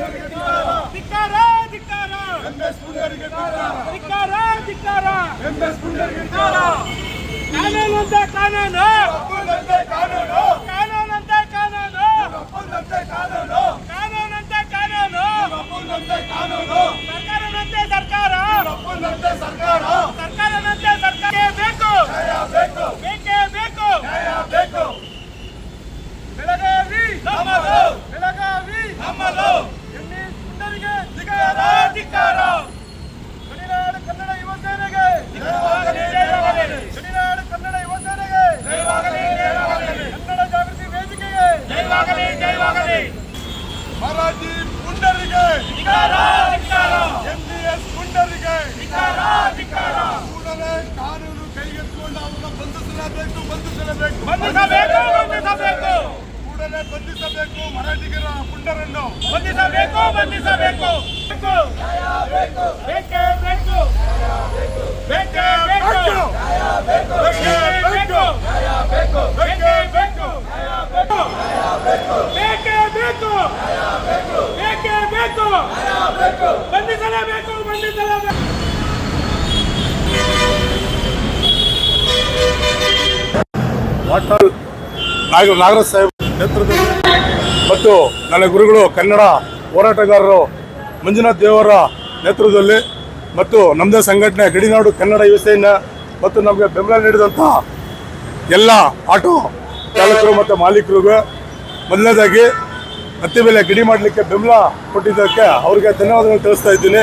ಧಿಕ್ಕಾರ ಧಿಕ್ಕಾರ. ಧಿಕ್ಕಾರ ಧಿಕ್ಕಾರ. ಕಾನೂನಂತೆ ಕಾನೂನು. ಕಾನೂನಂತೆ ಕಾನೂನು. ಕಾನೂನಂತೆ ಕಾನೂನು ಸರ್ಕಾರನಂತೆ ಸರ್ಕಾರ ಸರ್ಕಾರನಂತೆ ಸರ್ಕಾರ ಬೇಕು ಬೇಕೇ ಬೇಕು ಬೆಳಗಾವಿ ನಮ್ಮದು ಬೆಳಗಾವಿ ನಮ್ಮದು ಎಣ್ಣೆ ಪುಂಡರಿಗೆ ಧಿಕ್ಕಾರ ಧಿಕ್ಕಾರ ಗಡಿನಾಡು ಕನ್ನಡ ಯುವ ಸೇನೆಗೆ ಜಯವಾಗಲಿ ಜಯವಾಗಲಿ ಗಡಿನಾಡು ಕನ್ನಡ ಯುವ ಸೇನೆಗೆ ಜಯವಾಗಲಿ ಜಯವಾಗಲಿ ಕನ್ನಡ ಜಾಗೃತಿ ವೇದಿಕೆಗೆ ಜಯವಾಗಲಿ ಜಯವಾಗಲಿ ಮರಾಠಿ ಪುಂಡರಿಗೆ ಧಿಕ್ಕಾರ ಧಿಕ್ಕಾರ ಎಂಬಿಎಸ್ ಪುಂಡರಿಗೆ ಕೂಡಲೇ ಕಾನೂನು ಕೈಗೆತ್ತಿಕೊಂಡು ಅವರನ್ನ ಬಂಧಿಸಲೇಬೇಕು ಬಂಧಿಸಲೇಬೇಕು. ಬಂಧಿಸಬೇಕು ಬಂಧಿಸಬೇಕು. ಕೂಡಲೇ ಬಂಧಿಸಬೇಕು ಮರಾಠಿಗರ ಪುಂಡರನ್ನು ಬಂಧಿಸಬೇಕು ಬಂಧಿಸಬೇಕು. ವಾಟಾಳ್ ನಾಗ, ನಾಗರಾಜ್ ಸಾಹೇಬ್ ನೇತೃತ್ವದಲ್ಲಿ ಮತ್ತು ನನ್ನ ಗುರುಗಳು ಕನ್ನಡ ಹೋರಾಟಗಾರರು ಮಂಜುನಾಥ್ ದೇವರ ನೇತೃತ್ವದಲ್ಲಿ ಮತ್ತು ನಮ್ಮದೇ ಸಂಘಟನೆ ಗಡಿನಾಡು ಕನ್ನಡ ಯುವಸೇನ ಮತ್ತು ನಮಗೆ ಬೆಂಬಲ ನೀಡಿದಂಥ ಎಲ್ಲ ಆಟೋ ಚಾಲಕರು ಮತ್ತು ಮಾಲೀಕರಿಗೂ ಮೊದಲನೇದಾಗಿ ಹತ್ತಿ ಮೇಲೆ ಗಡಿ ಮಾಡಲಿಕ್ಕೆ ಬೆಂಬಲ ಕೊಟ್ಟಿದ್ದಕ್ಕೆ ಅವರಿಗೆ ಧನ್ಯವಾದಗಳು ತಿಳಿಸ್ತಾ ಇದ್ದೀನಿ.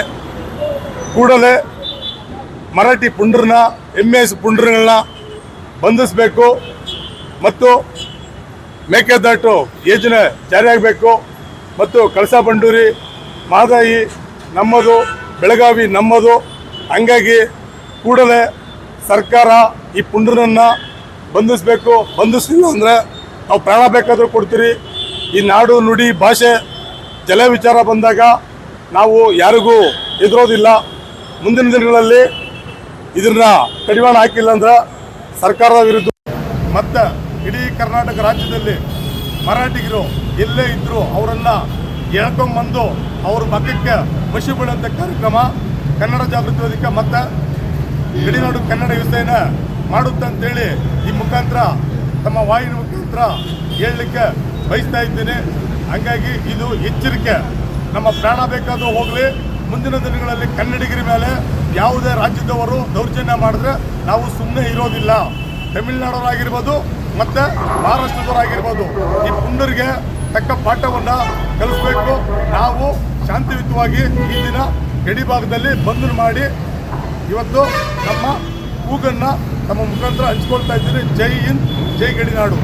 ಕೂಡಲೇ ಮರಾಠಿ ಪುಂಡ್ರನ್ನ ಎಂ ಎಸ್ ಪುಂಡ್ರಗಳನ್ನ ಬಂಧಿಸಬೇಕು. ಮತ್ತು ಮೇಕೆದಾಟು ಯೋಜನೆ ಜಾರಿಯಾಗಬೇಕು ಮತ್ತು ಕಳಸ ಬಂಡೂರಿ, ಮಾದಾಯಿ ನಮ್ಮದು, ಬೆಳಗಾವಿ ನಮ್ಮದು. ಹಂಗಾಗಿ ಕೂಡಲೇ ಸರ್ಕಾರ ಈ ಪುಂಡ್ರನನ್ನು ಬಂಧಿಸಬೇಕು. ಬಂಧಿಸಿಲ್ಲ ಅಂದರೆ ನಾವು ಪ್ರಾಣ ಬೇಕಾದರೂ ಕೊಡ್ತೀರಿ. ಈ ನಾಡು ನುಡಿ ಭಾಷೆ ಜಲ ವಿಚಾರ ಬಂದಾಗ ನಾವು ಯಾರಿಗೂ ಎದುರೋದಿಲ್ಲ ಮುಂದಿನ ದಿನಗಳಲ್ಲಿ ಇದನ್ನ ಕಡಿವಾಣ ಹಾಕಿಲ್ಲ ಅಂದ್ರೆ ಸರ್ಕಾರದ ವಿರುದ್ಧ ಮತ್ತೆ ಇಡೀ ಕರ್ನಾಟಕ ರಾಜ್ಯದಲ್ಲಿ ಮರಾಠಿಗರು ಎಲ್ಲೇ ಇದ್ರು ಅವರನ್ನು ಎಳ್ಕೊಂಬಂದು ಅವ್ರ ಮಕ್ಕಕ್ಕೆ ವಶಿ ಬೀಳುವಂಥ ಕಾರ್ಯಕ್ರಮ ಕನ್ನಡ ಜಾಗೃತಿ ವೇದಿಕೆ ಮತ್ತು ಗಡಿನಾಡು ಕನ್ನಡ ವ್ಯವಸ್ಥೆಯನ್ನ ಮಾಡುತ್ತೆ ಅಂತೇಳಿ ಈ ಮುಖಾಂತರ ತಮ್ಮ ವಾಹಿನಿ ಮುಖಾಂತರ ಹೇಳಲಿಕ್ಕೆ ಬಯಸ್ತಾ ಇದ್ದೇನೆ. ಹಂಗಾಗಿ ಇದು ಎಚ್ಚರಿಕೆ. ನಮ್ಮ ಪ್ರಾಣ ಬೇಕಾದರೂ ಹೋಗಲಿ. ಮುಂದಿನ ದಿನಗಳಲ್ಲಿ ಕನ್ನಡಿಗರ ಮೇಲೆ ಯಾವುದೇ ರಾಜ್ಯದವರು ದೌರ್ಜನ್ಯ ಮಾಡಿದ್ರೆ ನಾವು ಸುಮ್ಮನೆ ಇರೋದಿಲ್ಲ. ತಮಿಳುನಾಡವರಾಗಿರ್ಬೋದು ಮತ್ತೆ ಮಹಾರಾಷ್ಟ್ರದವರಾಗಿರ್ಬೋದು ಈ ಪುಂಡರಿಗೆ ತಕ್ಕ ಪಾಠವನ್ನ ಕಲಿಸ್ಬೇಕು. ನಾವು ಶಾಂತಿಯುತವಾಗಿ ಈ ದಿನ ಗಡಿ ಭಾಗದಲ್ಲಿ ಮಾಡಿ ಇವತ್ತು ನಮ್ಮ ಕೂಗನ್ನು ತಮ್ಮ ಮುಖಾಂತರ ಹಂಚ್ಕೊಳ್ತಾ ಇದ್ದೀನಿ. ಜೈ ಹಿಂದ್, ಜೈ ಗಡಿನಾಡು